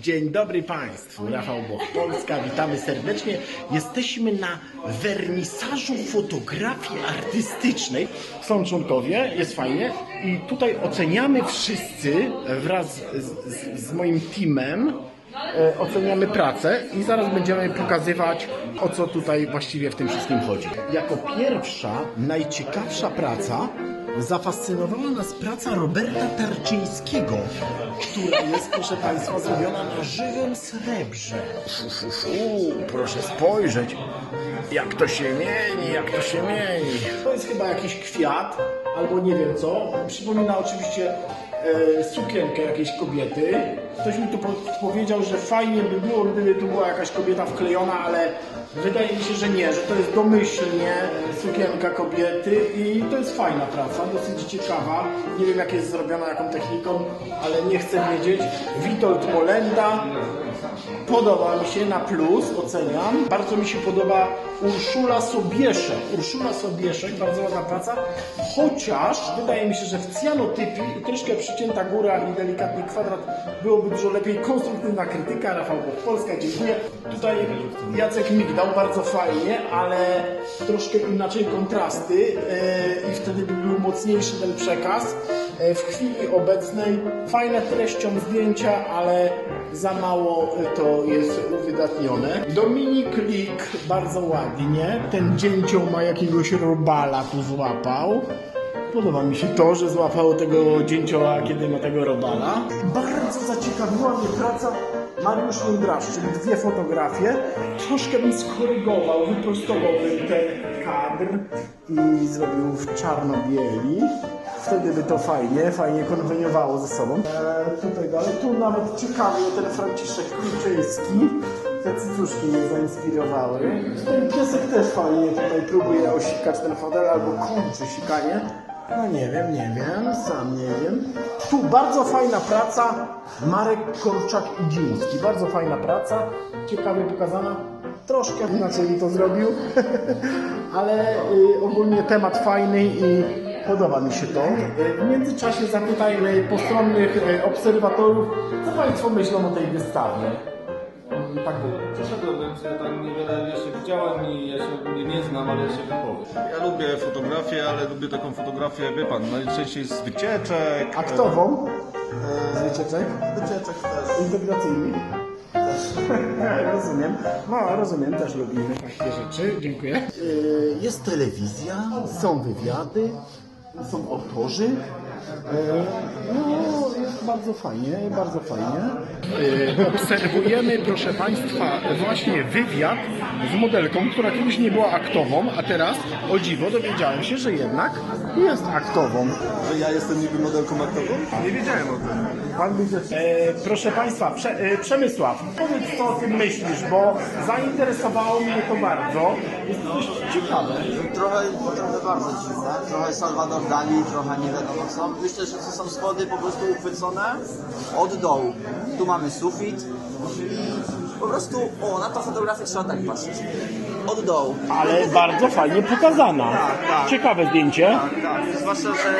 Dzień dobry Państwu, Rafał Boch, Polska, witamy serdecznie. Jesteśmy na wernisażu fotografii artystycznej. Są członkowie, jest fajnie i tutaj oceniamy wszyscy wraz z, z, z moim teamem oceniamy pracę i zaraz będziemy pokazywać o co tutaj właściwie w tym wszystkim chodzi. Jako pierwsza, najciekawsza praca zafascynowała nas praca Roberta Tarczyńskiego, która jest, proszę Państwa, zrobiona na żywym srebrze. Fu, fu, fu, proszę spojrzeć, jak to się mieni, jak to się mieni. To jest chyba jakiś kwiat, albo nie wiem co. Przypomina oczywiście e, sukienkę jakiejś kobiety. Ktoś mi tu po- powiedział, że fajnie by było, gdyby tu była jakaś kobieta wklejona, ale wydaje mi się, że nie, że to jest domyślnie sukienka kobiety i to jest fajna praca, dosyć ciekawa. Nie wiem jak jest zrobiona, jaką techniką, ale nie chcę wiedzieć. Witold Molenda, Podoba mi się na plus, oceniam. Bardzo mi się podoba Urszula Sobieszek. Urszula Sobieszek, bardzo ładna praca. Chociaż wydaje mi się, że w cyanotypii i troszkę przycięta góra i delikatny kwadrat byłoby dużo lepiej. Konstruktywna krytyka, Rafał Polska, dziękuję. Tutaj Jacek Migdał, bardzo fajnie, ale troszkę inaczej kontrasty yy, i wtedy by był mocniejszy ten przekaz. Yy, W chwili obecnej fajne treścią zdjęcia, ale za mało to jest uwydatnione. Dominik Lik bardzo ładnie. Ten dzięcioł ma jakiegoś robala tu złapał. Podoba mi się to, że złapał tego dzięcioła, kiedy ma tego robala. Bardzo zaciekawiła mnie praca Mariusz Jędrasz, czyli dwie fotografie. Troszkę bym skorygował, wyprostowałbym ten kadr i zrobił w czarno-bieli. Wtedy by to fajnie, fajnie konweniowało ze sobą. E, tutaj tu nawet ciekawie ten Franciszek Kluczyński. Te cycuszki mnie zainspirowały. Ten piesek też fajnie tutaj próbuje osikać ten fotel albo kończy sikanie. No nie wiem, nie wiem, sam nie wiem. Tu bardzo fajna praca Marek Korczak i Dziński. Bardzo fajna praca, ciekawie pokazana. Troszkę inaczej mi to zrobił, ale y, ogólnie temat fajny i podoba mi się to. W międzyczasie zapytajmy postronnych y, obserwatorów, co Państwo myślą o tej wystawie. Tak było. Przeszedłem tam niewiele jeszcze widziałem i ja się ogólnie nie znam, ale się wypowiem. Ja lubię fotografię, ale lubię taką fotografię, wie pan, najczęściej z wycieczek. Aktową z wycieczek Wycieczek też. integracyjnych. rozumiem. No, rozumiem, też lubimy takie rzeczy. Dziękuję. Y, Jest telewizja, są wywiady, są autorzy. Y, No, jest bardzo fajnie, bardzo fajnie. Y, Obserwujemy, proszę Państwa, właśnie wywiad z modelką, która kiedyś nie była aktową, a teraz, o dziwo, dowiedziałem się, że jednak jest aktową. Że ja jestem niby modelką aktową? Nie wiedziałem o tym. Pan będzie... E, proszę Państwa, Prze, e, Przemysław, powiedz co o tym myślisz, bo zainteresowało mnie to bardzo. Jest to dość ciekawe. Trochę, trochę bardzo dziwne, trochę Salvador Dali, trochę nie wiadomo co. Myślę, że to są schody po prostu uchwycone od dołu. Tu mamy sufit i po prostu, o, na tą fotografię trzeba tak patrzeć. Od dołu. Ale bardzo fajnie pokazana. Tak, tak. Ciekawe zdjęcie. Tak, tak. Zwłaszcza, że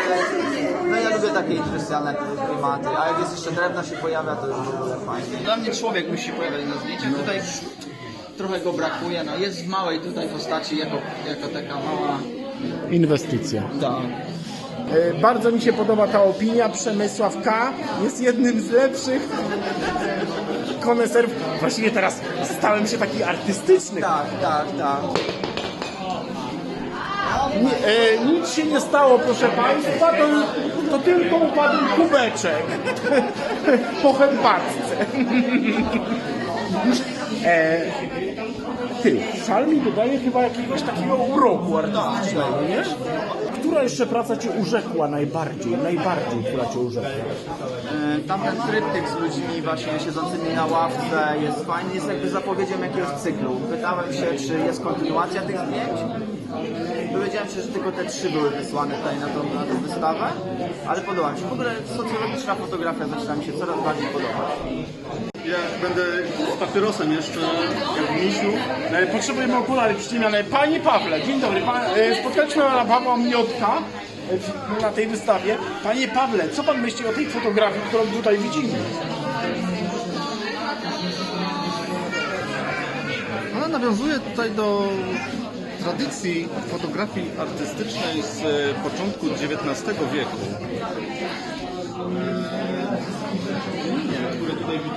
no ja lubię takie industrialne klimaty, a jak jest jeszcze drewno się pojawia, to już w ogóle fajnie. Dla mnie człowiek musi się pojawiać na zdjęciach. Tutaj trochę go brakuje. No jest w małej tutaj postaci jako, jako taka mała. Inwestycja. Tak. E, Bardzo mi się podoba ta opinia. Przemysław K. jest jednym z lepszych koneserów. Właściwie teraz stałem się taki artystyczny. Tak, tak, tak. Nie, e, nic się nie stało, proszę Państwa, to, to tylko upadł kubeczek po herbatce. e, ty, szal mi dodaje chyba jakiegoś takiego uroku artystycznego, nie? Która jeszcze praca Cię urzekła najbardziej, najbardziej, która Cię urzekła? E, Tamten tryptyk z ludźmi właśnie siedzącymi na ławce jest fajny, jest jakby zapowiedzią jakiegoś cyklu. Pytałem się, czy jest kontynuacja tych zdjęć. Dowiedziałem się, że tylko te trzy były wysłane tutaj na tą, na tą wystawę, ale podoba mi się. W ogóle socjologiczna fotografia zaczyna mi się coraz bardziej podobać. Ja będę z papierosem jeszcze w misiu. E, potrzebujemy okulary przycinane. Pani Pawle, dzień dobry. E, spotkaliśmy pana Pawła Miotka e, na tej wystawie. Panie Pawle, co pan myśli o tej fotografii, którą tutaj widzimy? Ona nawiązuje tutaj do tradycji fotografii artystycznej z początku XIX wieku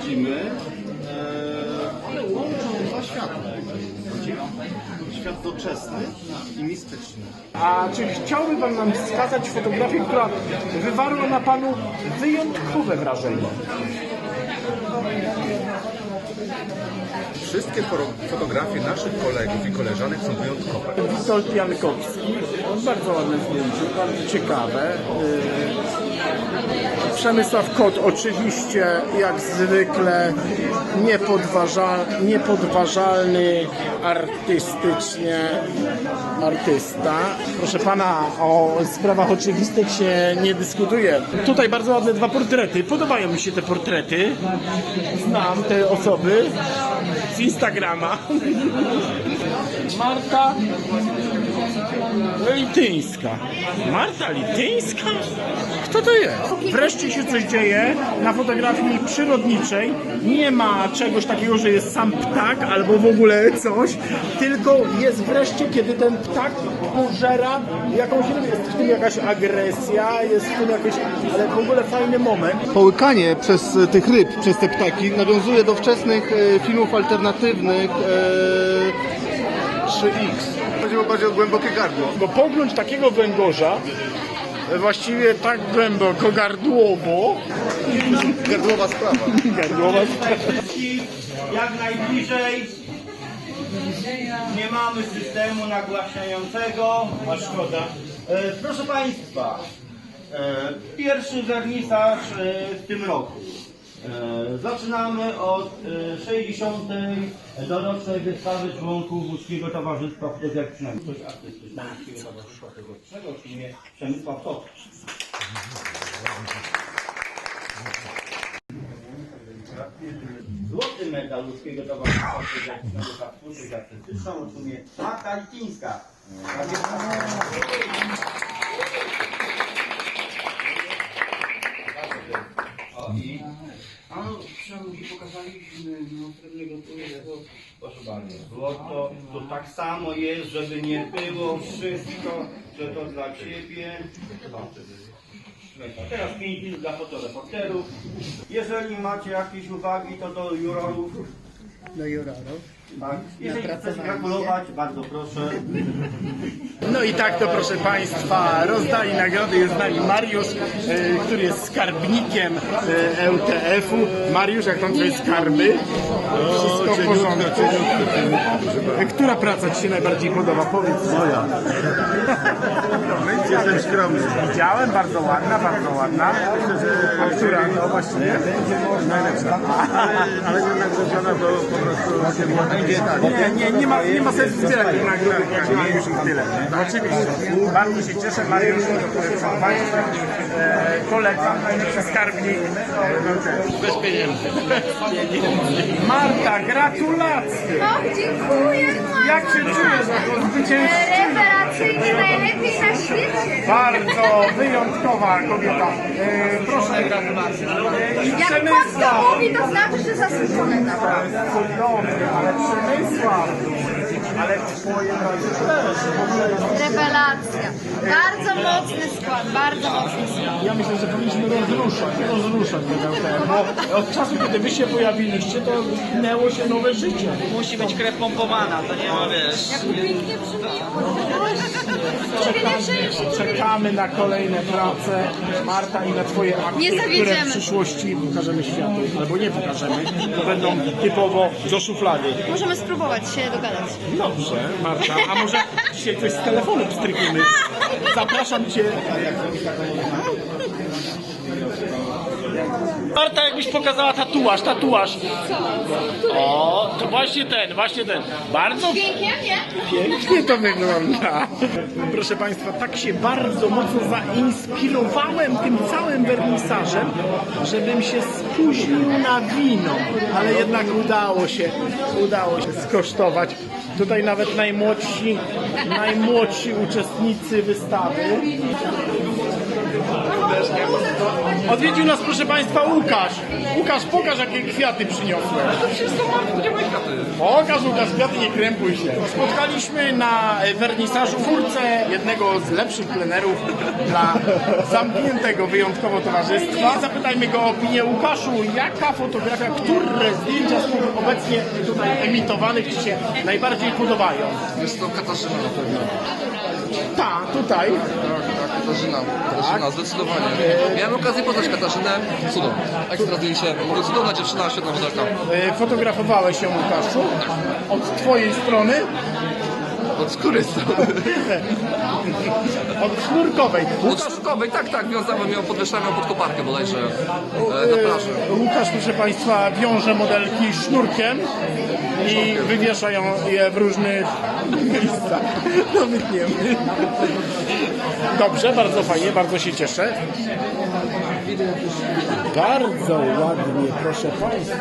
widzimy, e, one łączą dwa światy. Świat doczesny i mistyczny. A czy chciałby Pan nam wskazać fotografię, która wywarła na Panu wyjątkowe wrażenie? Wszystkie fotografie naszych kolegów i koleżanek są wyjątkowe. Witold Jankowski, bardzo ładne zdjęcie, bardzo ciekawe. Yy, Przemysław Kot oczywiście jak zwykle niepodważa, niepodważalny artystycznie artysta. Proszę pana, o sprawach oczywistych się nie dyskutuje. Tutaj bardzo ładne dwa portrety. Podobają mi się te portrety. Znam te osoby z Instagrama. Marta Lityńska. Marta Lityńska? Kto to jest? Wreszcie się coś dzieje na fotografii przyrodniczej. Nie ma czegoś takiego, że jest sam ptak albo w ogóle coś, tylko jest wreszcie, kiedy ten ptak pożera jakąś rybę. Jest w tym jakaś agresja, jest w tym jakiś, ale w ogóle fajny moment. Połykanie przez e, tych ryb, przez te ptaki nawiązuje do wczesnych e, filmów alternatywnych e, 3X. Chodziło bardziej o głębokie gardło. Bo pogląd takiego węgorza e, właściwie tak głęboko gardłowo Gardłowa sprawa. gardłowa jak najbliżej. Nie mamy systemu nagłaśniającego, a szkoda. E, proszę Państwa, e, pierwszy wernisaż e, w tym roku. E, zaczynamy od e, 60. dorocznej wystawy członków Łódzkiego Towarzystwa Fotograficznego. Coś artystycznego Łódzkiego Towarzystwa Fotograficznego w filmie Przemysław. Złoty medal Ludzkiego Towarzystwa Fotograficznego za twórczość artystyczną otrzymuje Marta Lipińska. O i a no, przynajmniej pokazaliśmy no, pewnego tu proszę bardzo. Złoto to tak samo jest, żeby nie było wszystko, że to dla ciebie. A Teraz pięć minut dla fotoreporterów. Jeżeli macie jakieś uwagi, to do jurorów. Do jurorów. Tak. Jeżeli chcesz gratulować, bardzo proszę. No i tak to proszę Państwa, rozdali nagrody. Jest z nami Mariusz, e, który jest skarbnikiem e, LTF-u. Mariusz, jak tam twoje skarby? Wszystko w porządku. E, Która praca Ci się najbardziej podoba? Powiedz moja. Jestem skromny. Widziałem, bardzo ładna, bardzo ładna. A która? No właściwie. Najlepsza. Ale nie nagrodzona, bo po prostu się Nie, nie, nie ma, nie ma sensu zbierać tych nagród, jak Mariusz i tyle. No oczywiście. Bardzo się cieszę, Mariusz, Państwa, e, kolega, skarbnik. E, Bez pieniędzy. Marta, gratulacje! O, dziękuję Jak się czujesz jako zwycięzczyni? Rewelacyjnie najlepiej na świecie. Bardzo wyjątkowa kobieta. E, proszę, e, i Jak kot Przemysław. to mówi, to znaczy, że to. Cudowny, ale Przemysław. Ale twoje razie też. W ogóle Rewelacja. Bardzo mocny skład, bardzo mocny skład. Ja myślę, że powinniśmy rozruszać, rozruszać ten bo od czasu, kiedy wy się pojawiliście, to minęło się nowe życie. Musi być krew pompowana, to nie ma wiesz. Jak pięknie przejść. Czekamy na kolejne prace, Marta, i na twoje akty, Nie które w zawiedziemy. przyszłości pokażemy światu. Albo nie pokażemy, to będą typowo do szuflady. Możemy spróbować się dogadać. Dobrze, Marta, a może dzisiaj coś z telefonu pstrykniemy? Zapraszam cię. Marta, jakbyś pokazała tatuaż, tatuaż. O, to właśnie ten, właśnie ten. Bardzo Pięknie, nie? pięknie to wygląda. Proszę Państwa, tak się bardzo mocno zainspirowałem tym całym wernisażem, żebym się spóźnił na wino, ale jednak udało się, udało się skosztować. Tutaj nawet najmłodsi, najmłodsi uczestnicy wystawy Odwiedził nas, proszę Państwa, Łukasz. Łukasz, pokaż, jakie kwiaty przyniosłem. To wszystko Marku, gdzie moje kwiaty? Pokaż, Łukasz, kwiaty, nie krępuj się. Spotkaliśmy na e, wernisażu furce jednego z lepszych plenerów dla zamkniętego wyjątkowo towarzystwa. Zapytajmy go o opinię Łukaszu, jaka fotografia, które zdjęcia z tych obecnie tutaj emitowanych Ci się najbardziej podobają? Jest to Katarzyna na pewno. Ta, tutaj. Katarzyna. Katarzyna, zdecydowanie. Miałem okazję poznać Katarzynę. Cudowna. Ekstra zdjęcie. Mówię, cudowna dziewczyna, świetna modelka. E, Fotografowałeś się, Łukaszu, od Twojej strony, Od skóry strony. od sznurkowej. Od szurkowej, tak, tak. Wiązałem ją, ją pod koparkę bodajże e, na plaży. Łukasz, proszę Państwa, wiąże modelki sznurkiem i wywiesza ją je w różnych miejscach. No wytniemy. Dobrze, bardzo fajnie, bardzo się cieszę. Bardzo ładnie, proszę Państwa.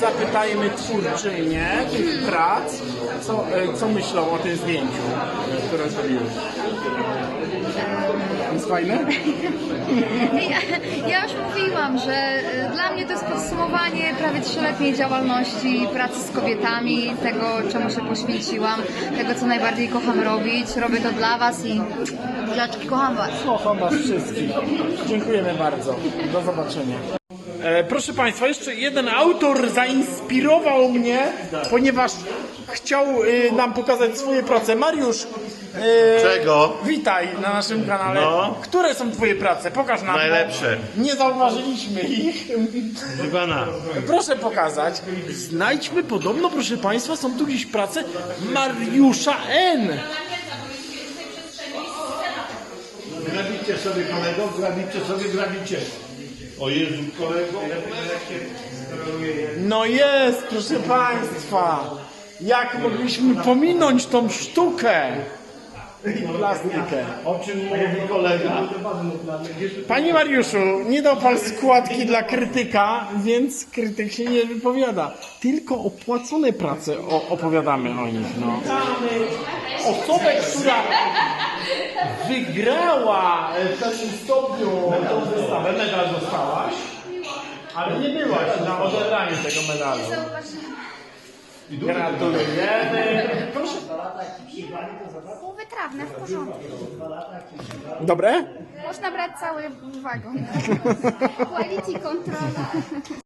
Zapytajmy twórczynię tych prac, co, e, co myślą o tym zdjęciu, e, które zrobiłeś. Jest fajne? Ja, ja już mówiłam, że y, dla mnie to jest podsumowanie prawie trzyletniej działalności, pracy z kobietami, tego czemu się poświęciłam, tego co najbardziej kocham robić. Robię to dla Was i dziaczki kocham Was. Kocham Was wszystkich. Dziękujemy bardzo. Do zobaczenia. E, proszę Państwa, jeszcze jeden autor zainspirował mnie, ponieważ chciał e, nam pokazać swoje prace. Mariusz. e, Czego? Witaj na naszym kanale. No. Które są Twoje prace? Pokaż nam. bo Najlepsze. Nie zauważyliśmy ich. Iwana. Proszę pokazać. Znajdźmy podobno, proszę Państwa, są tu gdzieś prace Mariusza N. Grabicie sobie kolego, grabicie sobie, grabicie. O Jezu, kolego. No jest, proszę Państwa. Jak mogliśmy pominąć tą sztukę i plastykę? O czym mówi kolega? Panie Mariuszu, nie dał Pan składki dla krytyka, więc krytyk się nie wypowiada. Tylko opłacone prace o, opowiadamy o nich. No. Osobę, która wygrała w pewnym stopniu tą wystawę, medal dostałaś, ale nie byłaś na odebraniu tego medalu. Gratulujemy. Proszę. Wytrawne, w porządku. Dobre? Można brać cały wagon. Quality control.